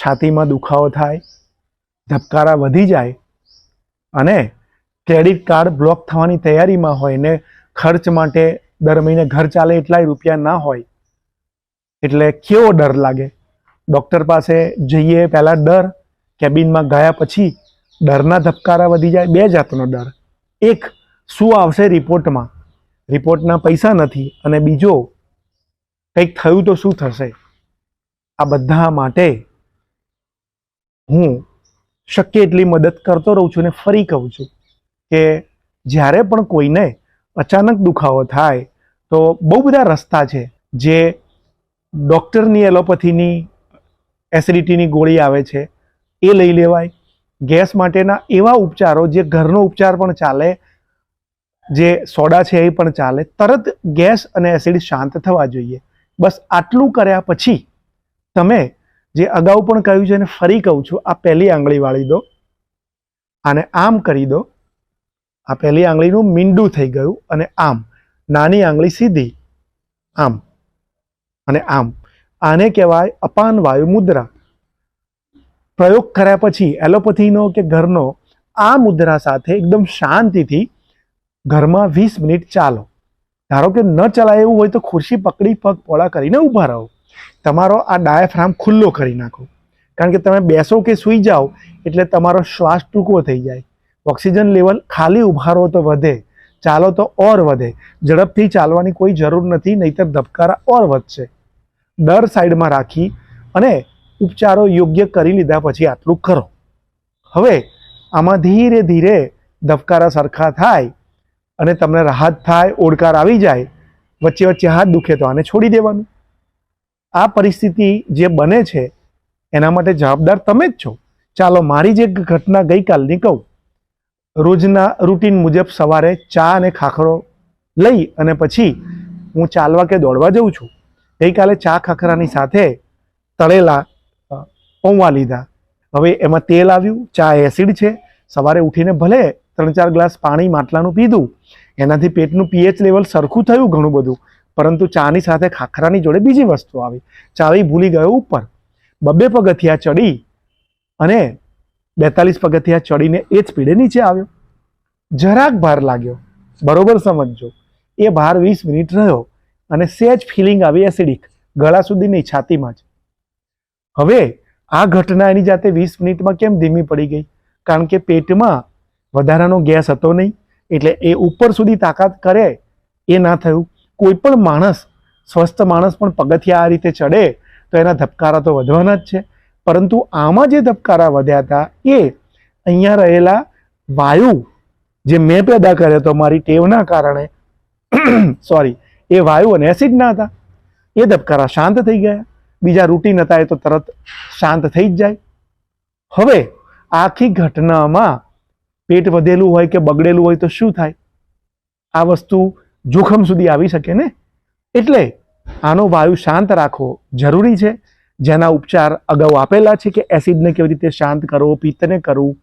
છાતીમાં દુખાવો થાય, ધબકારા વધી જાય અને ક્રેડિટ કાર્ડ બ્લોક થવાની તૈયારીમાં હોય ને ખર્ચ માટે દર મહિને ઘર ચાલે એટલાય રૂપિયા ના હોય, એટલે કેવો ડર લાગે? ડૉક્ટર પાસે જઈએ પહેલાં ડર કેબિનમાં ગયા પછી ડરના ધબકારા વધી જાય, બે જાતનો ડર. એક, શું આવશે રિપોર્ટમાં રિપોર્ટના પૈસા નથી અને બીજો, કંઈક થયું તો શું થશે? આ બધા માટે હું શક્ય એટલી મદદ કરતો રહું છું અને ફરી કહું છું કે જ્યારે પણ કોઈને અચાનક દુખાવો થાય, તો બહુ બધા રસ્તા છે જે ડૉક્ટરની એલોપેથીની, એસિડિટીની ગોળી આવે છે, એ લઈ લેવાય. ગેસ માટેના એવા ઉપચારો જે ઘરનો ઉપચાર પણ ચાલે, જે સોડા છે એ પણ ચાલે. તરત ગેસ અને એસિડ શાંત થવા જોઈએ. બસ આટલું કર્યા પછી તમે જે અગાઉ પણ કહ્યું છે અને ફરી કહું છું, આ પહેલી આંગળી વાળી દો. આને આમ કરી દો. આ પહેલી આંગળીનું મીંડું થઈ ગયું અને આમ. નાની આંગળી સીધી. આમ. અને આમ. આને કહેવાય અપાન વાયુ મુદ્રા પ્રયોગ કર્યા પછી એલોપથીનો કે ઘરનો આ મુદ્રા સાથે એકદમ શાંતિથી ઘરમાં વીસ મિનિટ ચાલો. ધારો કે ન ચલાય એવું હોય તો ખુરશી પકડી પગ પોળા કરીને ઊભા રહો. તમારો આ ડાયાફ્રામ ખુલ્લો કરી નાખો. કારણ કે તમે બેસો કે સૂઈ જાઓ, એટલે તમારો શ્વાસ ટૂંકો થઈ જાય. ઓક્સિજન લેવલ ખાલી ઊભા રહો તો વધે, ચાલો તો ઓર વધે. ઝડપથી ચાલવાની કોઈ જરૂર નથી, નહીતર ધબકારા ઓર વધશે. દર સાઈડમાં રાખી અને ઉપચારો યોગ્ય કરી લીધા પછી આટલું કરો. હવે આમાં ધીરે ધીરે ધબકારા સરખા થાય અને તમને રાહત થાય, ઓડકાર આવી જાય, વચ્ચે વચ્ચે હાથ દુખે તો આને છોડી દેવાનું. આ પરિસ્થિતિ જે બને છે, એના માટે જવાબદાર તમે જ છો. ચાલો મારી જે ઘટના ગઈકાલની કહું રોજના રૂટીન મુજબ સવારે ચા અને ખાખરો લઈ અને પછી હું ચાલવા કે દોડવા જઉં છું. ગઈકાલે ચા ખાખરાની સાથે તળેલા પૌવા લીધા. હવે એમાં તેલ આવ્યું, ચા એસિડ છે. સવારે ઉઠીને ભલે ત્રણ ચાર ગ્લાસ પાણી માટલાનું પીધું. એનાથી પેટનું પીએચ લેવલ સરખું થયું ઘણું બધું. પરંતુ ચાની સાથે ખાખરાની જોડે બીજી વસ્તુ આવી. ચાવી ભૂલી ગયો ઉપર. બબ્બે પગથિયા ચડી અને બેતાલીસ પગથિયા ચડીને એ જ સ્પીડે નીચે આવ્યો. જરાક ભાર લાગ્યો. બરોબર સમજજો. એ ભાર વીસ મિનિટ રહ્યો અને સેજ ફિલિંગ આવી એસિડિક. ગળા સુધી નહીં છાતીમાં જ. હવે આ ઘટના એની જાતે વીસ મિનિટમાં કેમ ધીમી પડી ગઈ? કારણ કે પેટમાં વધારાનો ગેસ હતો નહીં. એટલે એ ઉપર સુધી તાકાત કરે એ ના થયું. કોઈ પણ માણસ, સ્વસ્થ માણસ પણ પગથિયા આ રીતે ચડે, તો એના ધબકારા તો વધવાના જ છે. પરંતુ આમાં જે ધબકારા વધ્યા હતા, એ અહીંયા રહેલા વાયુ, જે મેં પેદા કર્યો હતો મારી ટેવના કારણે સોરી એ વાયુ અને એસિડના હતા. એ ધબકારા શાંત થઈ ગયા. બીજા રૂટીન હતા એ તો તરત શાંત થઈ જ જાય. હવે આખી ઘટનામાં પેટ વધેલું હોય કે બગડેલું હોય તો શું થાય? આ વસ્તુ જોખમ સુધી આવી શકે ને? એટલે આનો વાયુ શાંત રાખવો જરૂરી છે. જેના ઉપચાર અગાઉ આપેલા છે કે એસિડને કેવી રીતે શાંત કરવો, પિત્તને કરવું.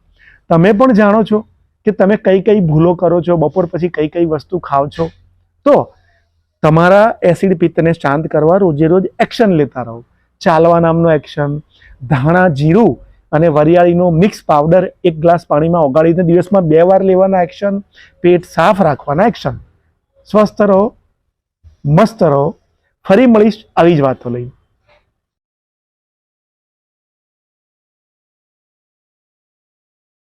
તમે પણ જાણો છો કે તમે કઈ કઈ ભૂલો કરો છો, બપોર પછી કઈ કઈ વસ્તુ ખાઓ છો. તો તમારા એસિડ, પિત્તને શાંત કરવા રોજે રોજ એક્શન લેતા રહો. ચાલવા નામનો એક્શન, ધાણા, જીરું અને વરિયાળીનો મિક્સ પાવડર એક ગ્લાસ પાણીમાં ઓગાળીને દિવસમાં બે વાર લેવાના એક્શન, પેટ સાફ રાખવાના એક્શન. સ્વસ્થ રહો મસ્ત રહો ફરી મળીશ આવી જ વાતો લઈને.